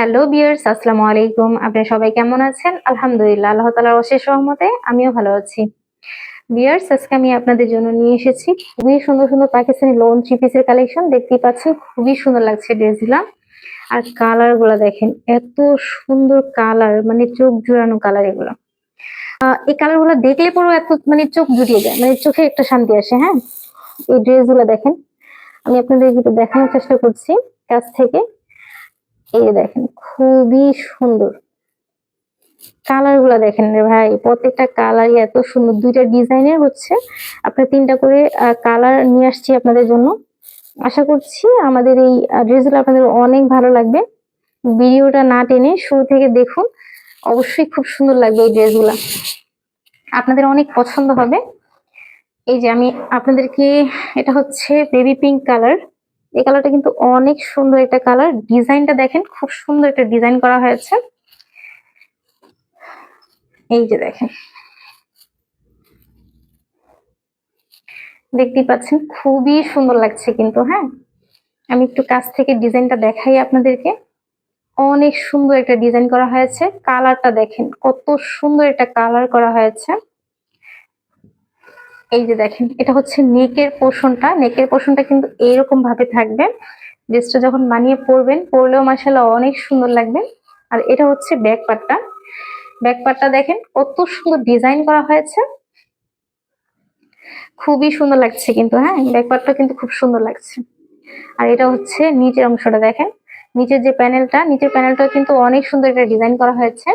Hello বিয়ার্স আসসালামু আলাইকুম। আপনি সবাই কেমন আছেন? আলহামদুলিল্লাহ, আল্লাহ তালার অশেষ রহমতে আমিও ভালো আছি। বিয়ার্স আজকে আমি আপনাদের জন্য নিয়ে এসেছি খুবই সুন্দর সুন্দর পাকিস্তানি লোন থ্রি পিসের কালেকশন দেখতেই পাচ্ছেন, খুবই সুন্দর লাগছে ড্রেসগুলা। আর কালারগুলা দেখেন, এত সুন্দর কালার মানে চোখ জুড়ানো কালার এগুলো। এই কালারগুলো দেখলে পরেও এত মানে চোখ জুড়িয়ে যায় মানে চোখে একটা শান্তি আসে হ্যাঁ? এই ড্রেসগুলো দেখেন, আমি আপনাদের দেখানোর চেষ্টা করছি কাছ থেকে। এই যে দেখেন, খুবই সুন্দর। কালারগুলা দেখেন রে ভাই, প্রত্যেকটা কালারই এত সুন্দর। দুইটা ডিজাইনের হচ্ছে। আপনার তিনটা করে কালার নিয়ে আসছি আপনাদের জন্য। আশা করছি আমাদের এই ড্রেসগুলো আপনাদের অনেক ভালো লাগবে। ভিডিওটা না টেনে শুরু থেকে দেখুন। অবশ্যই খুব সুন্দর লাগবে এই ড্রেসগুলা আপনাদের অনেক পছন্দ হবে। এই যে আমি আপনাদেরকে, এটা হচ্ছে বেবি পিঙ্ক কালার এই কালারটা কিন্তু অনেক সুন্দর একটা কালার। ডিজাইনটা দেখেন, খুব সুন্দর একটা ডিজাইন করা হয়েছে। এই যে দেখেন। দেখতেই পাচ্ছেন, খুবই সুন্দর লাগছে কিন্তু হ্যাঁ? আমি একটু কাছ থেকে ডিজাইনটা দেখাই আপনাদেরকে। অনেক সুন্দর একটা ডিজাইন করা হয়েছে। কালারটা দেখেন, কত সুন্দর একটা কালার করা হয়েছে। এই যে দেখেন, এটা হচ্ছে নেকের পোর্শনটা নেকের পোর্শনটা কিন্তু এইরকম ভাবে থাকবে ড্রেসটা যখন বানিয়ে পরবেন, পরলেও মাসাল্লাহ অনেক সুন্দর লাগবে। আর এটা হচ্ছে ব্যাক পার্টটা ব্যাক পার্টটা দেখেন, কত সুন্দর ডিজাইন করা হয়েছে। খুবই সুন্দর লাগছে কিন্তু হ্যাঁ? ব্যাক পার্টটা কিন্তু খুব সুন্দর লাগছে। আর এটা হচ্ছে নিচের অংশটা দেখেন। নিচের যে প্যানেলটা, নিচের প্যানেলটা কিন্তু অনেক সুন্দর একটা ডিজাইন করা হয়েছে।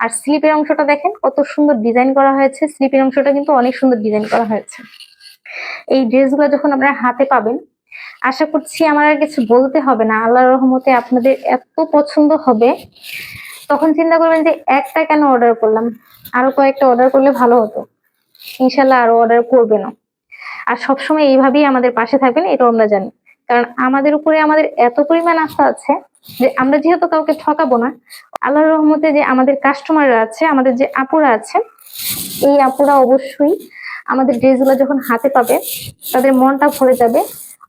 আর স্লিপের অংশটা দেখেন, কত সুন্দর ডিজাইন করা হয়েছে। স্লিপের অংশটা কিন্তু অনেক সুন্দর ডিজাইন করা হয়েছে। এই ড্রেসগুলো যখন আপনারা হাতে পাবেন, আশা করছি আমার আর কিছু বলতে হবে না। আল্লাহর রহমতে আপনাদের এত পছন্দ হবে। তখন চিন্তা করবেন যে, একটা কেন অর্ডার করলাম? আরও কয়েকটা অর্ডার করলে ভালো হতো। ইনশাল্লাহ আরও অর্ডার করবে না। আর সবসময় এইভাবেই আমাদের পাশে থাকবেন, এটাও আমরা জানি। কারণ আমাদের উপরে আমাদের এত পরিমাণ আস্থা আছে যে আমরা যেহেতু কাউকে ঠকাবো না, আল্লাহর রহমতে যে আমাদের কাস্টমাররা আছে, আমাদের যে আপুরা আছে, এই আপুরা অবশ্যই আমাদের ড্রেসগুলো যখন হাতে পাবে, তাদের মনটা ভরে যাবে।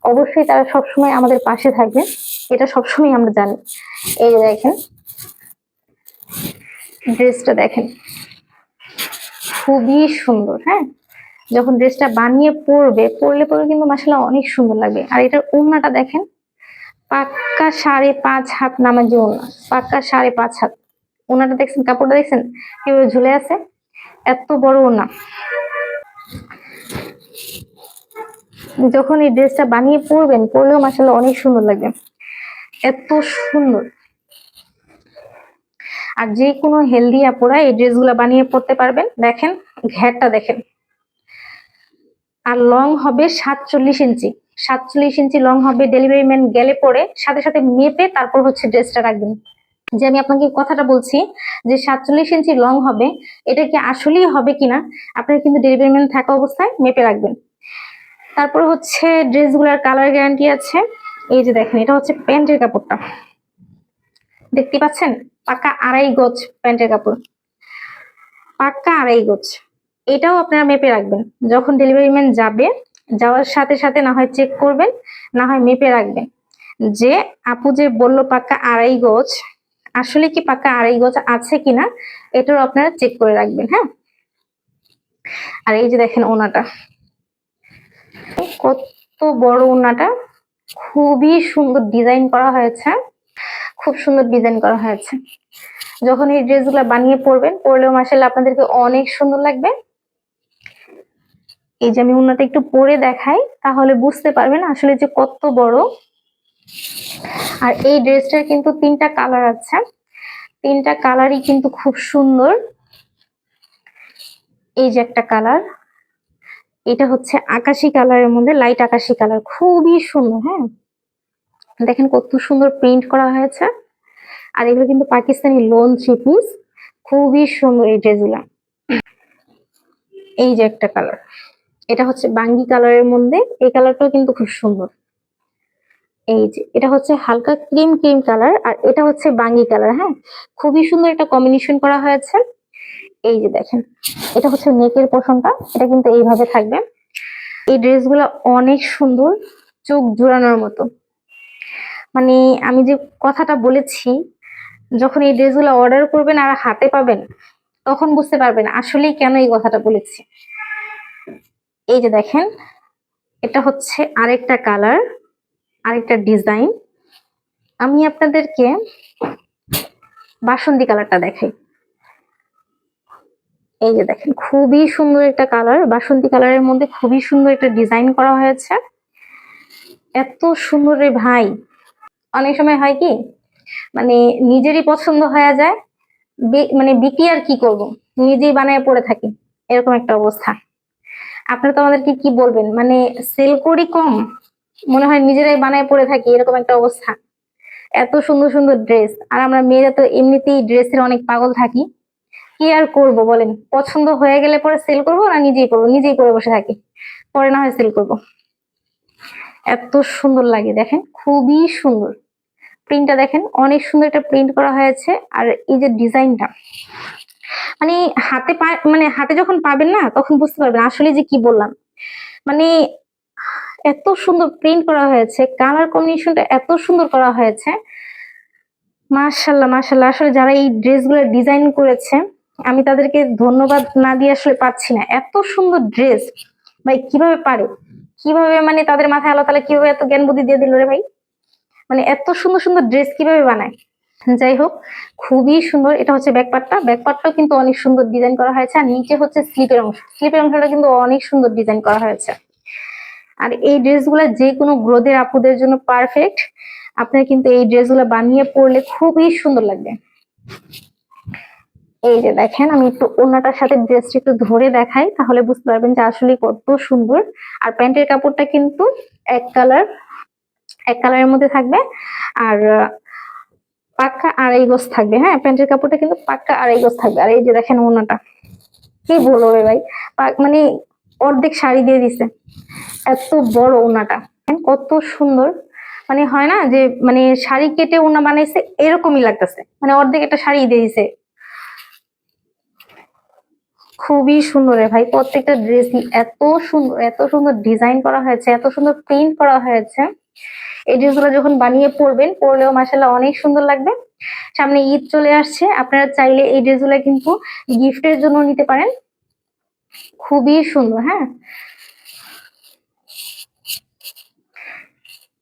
অবশ্যই তারা সবসময় আমাদের পাশে থাকবে। এটা সবসময় আমরা জানি। এই যে দেখেন, ড্রেসটা দেখেন। খুবই সুন্দর হ্যাঁ? যখন ড্রেসটা বানিয়ে পরবে, পরলে পরে কিন্তু মাসাল্লাহ অনেক সুন্দর লাগবে। আর এটার ওড়নাটা দেখেন, পাক্কা সাড়ে পাঁচ হাত নামাজি ওড়না, পাক্কা সাড়ে পাঁচ হাত। ওনাটা দেখছেন, কাপড়টা দেখছেন? কীভাবে ঝুলে আছে, এত বড় ওনা যখন এই ড্রেসটা বানিয়ে পরবেন, পরলেও মাসাল্লাহ অনেক সুন্দর লাগবে। এত সুন্দর। আর যে কোনো হেলদি আপুরা এই ড্রেসগুলো বানিয়ে পরতে পারবেন। দেখেন ঘ্যাটটা দেখেন। আর লং হবে সাতচল্লিশ ইঞ্চি সাতচল্লিশ ইঞ্চি লং হবে ডেলিভারি ম্যান গেলে পরে সাথে সাথে মেপে তারপর হচ্ছে ড্রেসটা রাখবেন। যে আমি আপনাকে কথাটা বলছি যে সাতচল্লিশ ইঞ্চি লং হবে, এটা কি আসলেই হবে কিনা? আপনার কিন্তু ডেলিভারি ম্যান থাকা অবস্থায় মেপে রাখবেন। তারপর হচ্ছে ড্রেসগুলোর কালার গ্যারান্টি আছে। এই যে দেখেন, এটা হচ্ছে প্যান্টের কাপড়টা। দেখতে পাচ্ছেন? পাক্কা আড়াই গজ প্যান্টের কাপড়। পাক্কা আড়াই গজ। এটাও আপনারা মেপে রাখবেন। যখন ডেলিভারি ম্যান যাবে, যাওয়ার সাথে সাথে না হয় চেক করবেন, না হয় মেপে রাখবেন যে আপু যে বলল পাক্কা আড়াই গজ, আসলে কি পাক্কা আড়াই গজ আছে কিনা, এটাও আপনারা চেক করে রাখবেন হ্যাঁ? আর এই যে দেখেন ওনাটা। কত বড় ওনাটা, খুবই সুন্দর ডিজাইন করা হয়েছে, খুব সুন্দর ডিজাইন করা হয়েছে। যখন এই ড্রেসগুলো বানিয়ে পরবেন, পরলেও মাসাল্লাহ আপনাদেরকে অনেক সুন্দর লাগবে। এই যে আমি ওনাটা একটু পরে দেখাই, তাহলে বুঝতে পারবেন আসলে যে কত বড়। আর এই ড্রেসটার কিন্তু তিনটা কালার আছে। তিনটা কালারই কিন্তু খুব সুন্দর। এই যে একটা কালার, এটা হচ্ছে আকাশি কালারের মধ্যে লাইট আকাশি কালার, খুবই সুন্দর হ্যাঁ? দেখেন কত সুন্দর প্রিন্ট করা হয়েছে। আর এগুলো কিন্তু পাকিস্তানি লোন থ্রি পিস খুবই সুন্দর এই ড্রেসগুলা। এই যে একটা কালার। এটা হচ্ছে বাঙ্গি কালারের মধ্যে। এই কালারটাও কিন্তু খুব সুন্দর। এই যে, এটা হচ্ছে হালকা ক্রিম ক্রিম কালার আর এটা হচ্ছে বাঙ্গি কালার হ্যাঁ? খুবই সুন্দর একটা কম্বিনেশন করা হয়েছে। এই যে দেখেন, এটা হচ্ছে নেকের পোষণটা এটা কিন্তু এইভাবে থাকবে। এই ড্রেসগুলো অনেক সুন্দর, চোখ জোড়ানোর মতো। মানে আমি যে কথাটা বলেছি, যখন এই ড্রেসগুলো অর্ডার করবেন আর হাতে পাবেন, তখন বুঝতে পারবেন আসলেই কেন এই কথাটা বলেছি। এই যে দেখেন, এটা হচ্ছে আরেকটা কালার, আরেকটা ডিজাইন। আমি আপনাদেরকে বাসন্তী কালারটা দেখাই। এই যে দেখেন, খুবই সুন্দর একটা কালার। বাসন্তী কালারের মধ্যে খুবই সুন্দর একটা ডিজাইন করা হয়েছে। এত সুন্দর রে ভাই। অনেক সময় হয় কি মানে নিজেরই পছন্দ হয়ে যায় মানে বিক্রি আর কি করব? নিজেই বানায় পড়ে থাকি। এরকম একটা অবস্থা। আপনারা তো আমাদেরকে কি বলবেন? মানে সেল করি কম, মনে হয় নিজেরাই বানায় পড়ে থাকি, এরকম একটা অবস্থা। এত সুন্দর সুন্দর ড্রেস আর আমরা মেয়েরা তো এমনিতেই ড্রেসের অনেক পাগল থাকি। কি আর করব বলেন? পছন্দ হয়ে গেলে পরে সেল করব না নিজেই করব? নিজেই করে বসে থাকি। পরে না হয় সেল করব। এত সুন্দর লাগে, দেখেন? খুবই সুন্দর। প্রিন্টটা দেখেন, অনেক সুন্দর একটা প্রিন্ট করা হয়েছে। আর এই যে ডিজাইনটা মানে হাতে মানে হাতে যখন পাবেন না, তখন বুঝতে পারবেন আসলে যে কি বললাম। মানে এত সুন্দর প্রিন্ট করা হয়েছে কালার কম্বিনেশনটা এত সুন্দর করা হয়েছে। মাশাল্লাহ মাশাল্লাহ। আসলে যারা এই ড্রেসগুলো ডিজাইন করেছে, আমি তাদেরকে ধন্যবাদ না দিয়ে আসলে পাচ্ছি না। এত সুন্দর ড্রেস ভাই, কীভাবে পারে? কীভাবে মানে তাদের মাথায় আলো তাহলে কীভাবে এত জ্ঞান বুদ্ধি দিয়ে দিল রে ভাই? মানে এত সুন্দর সুন্দর ড্রেস কীভাবে বানায়? যাই হোক খুবই সুন্দর, এটা হচ্ছে ব্যাকপার্টটা ব্যাকপার্টটাও কিন্তু অনেক সুন্দর ডিজাইন করা হয়েছে, আর নিচে হচ্ছে স্লিপের অংশ। স্লিপের অংশটা কিন্তু অনেক সুন্দর ডিজাইন করা হয়েছে। আর এই ড্রেসগুলো যে কোনো গ্রোদের আপুদের জন্য পারফেক্ট আপনার কিন্তু এই ড্রেসগুলো বানিয়ে পরলে খুবই সুন্দর লাগবে। এই যে দেখেন, আমি একটু ওনাটার সাথে ড্রেসটা একটু ধরে দেখাই, তাহলে বুঝতে পারবেন যে আসলে কত সুন্দর। আর প্যান্টের কাপড়টা কিন্তু এক কালার এক কালারের মধ্যে থাকবে। আর পাক্কা আড়াই গজ থাকবে হ্যাঁ? প্যান্টের কাপড়টা কিন্তু পাক্কা আড়াই গজ থাকবে। আর এই যে দেখেন ওনাটা কি বলব রে ভাই? মানে অর্ধেক শাড়ি দিয়ে দিছে। এত বড় ওনাটা হ্যাঁ, কত সুন্দর। মানে হয় না যে মানে শাড়ি কেটে ওনা বানাইছে এরকমই লাগতেছে। মানে অর্ধেক একটা শাড়ি দিয়ে দিছে। খুবই সুন্দর ভাই প্রত্যেকটা ড্রেসই এত সুন্দর এত সুন্দর ডিজাইন করা হয়েছে এত সুন্দর প্রিন্ট করা হয়েছে। এই ড্রেসগুলো যখন বানিয়ে পরবেন, পরলেও মাসাল্লাহ অনেক সুন্দর লাগবে। সামনে ঈদ চলে আসছে, আপনারা চাইলে এই ড্রেসগুলো কিন্তু গিফটের জন্য নিতে পারেন। খুবই সুন্দর হ্যাঁ?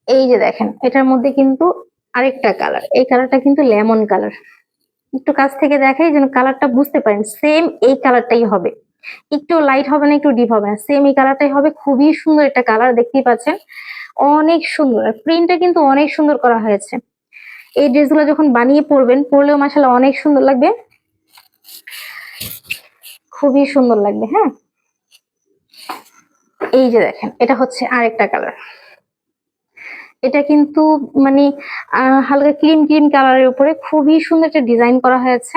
এই যে দেখেন, এটার মধ্যে কিন্তু আরেকটা কালার, এই কালারটা কিন্তু লেমন কালার। একটু কাছ থেকে দেখাই যেন কালারটা বুঝতে পারেন, সেম এই কালারটাই হবে। একটু লাইট হবে না, একটু ডিপ হবে না, সেম এই কালারটাই হবে। খুবই সুন্দর একটা কালার দেখতেই পাচ্ছেন। অনেক সুন্দর। আর প্রিন্টটা কিন্তু অনেক সুন্দর করা হয়েছে। এই ড্রেসগুলো যখন বানিয়ে পরবেন, পরলেও মাসাল্লাহ অনেক সুন্দর লাগবে। খুবই সুন্দর লাগবে হ্যাঁ? এই যে দেখেন, এটা হচ্ছে আরেকটা কালার এটা কিন্তু মানে হালকা ক্রিম ক্রিম কালারের উপরে খুবই সুন্দর একটা ডিজাইন করা হয়েছে।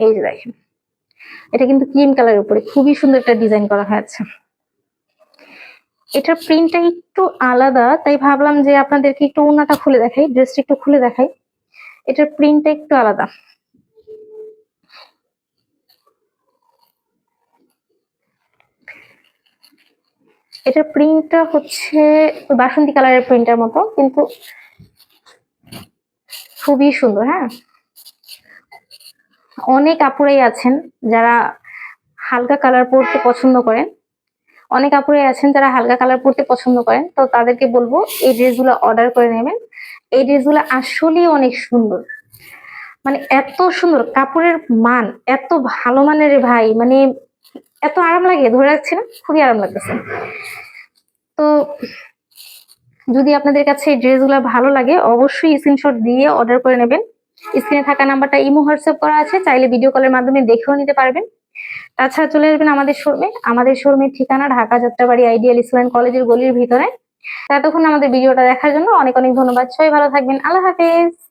এই যে দেখেন, এটা কিন্তু ক্রিম কালারের উপরে খুবই সুন্দর একটা ডিজাইন করা হয়েছে। এটার প্রিন্টটা একটু আলাদা, তাই ভাবলাম যে আপনাদেরকে একটু ওনাটা খুলে দেখাই ড্রেসটা একটু খুলে দেখাই। এটার প্রিন্টটা একটু আলাদা। এটার প্রিন্টটা হচ্ছে বাসন্তী কালারের প্রিন্টার মতো, কিন্তু খুবই সুন্দর হ্যাঁ? অনেক আপুরাই আছেন যারা হালকা কালার পরতে পছন্দ করেন। অনেক আপুরাই আছেন যারা হালকা কালার পরতে পছন্দ করেন, তো তাদেরকে বলব এই ড্রেসগুলো অর্ডার করে নেবেন। এই ড্রেসগুলো আসলেই অনেক সুন্দর। মানে এত সুন্দর, কাপড়ের মান এত ভালো মানের ভাই মানে এত আরাম লাগে, ধরে রাখছি না খুবই আরাম লাগতেছে। তো যদি আপনাদের কাছে এই ড্রেসগুলো ভালো লাগে, অবশ্যই স্ক্রিনশট দিয়ে অর্ডার করে নেবেন। স্ক্রিনে থাকা নাম্বারটা ইমো হোয়াটসঅ্যাপ করা আছে, চাইলে ভিডিও কলের মাধ্যমে দেখেও নিতে পারবেন। তাছাড়া চলে আসবেন আমাদের শোরুমে। আমাদের শোরুমের ঠিকানা ঢাকা যাত্রাবাড়ি আইডিয়াল ইসলাম কলেজের গলির ভিতরে। ততক্ষণ আমাদের ভিডিওটা দেখার জন্য অনেক অনেক ধন্যবাদ। সবাই ভালো থাকবেন। আল্লাহ হাফেজ।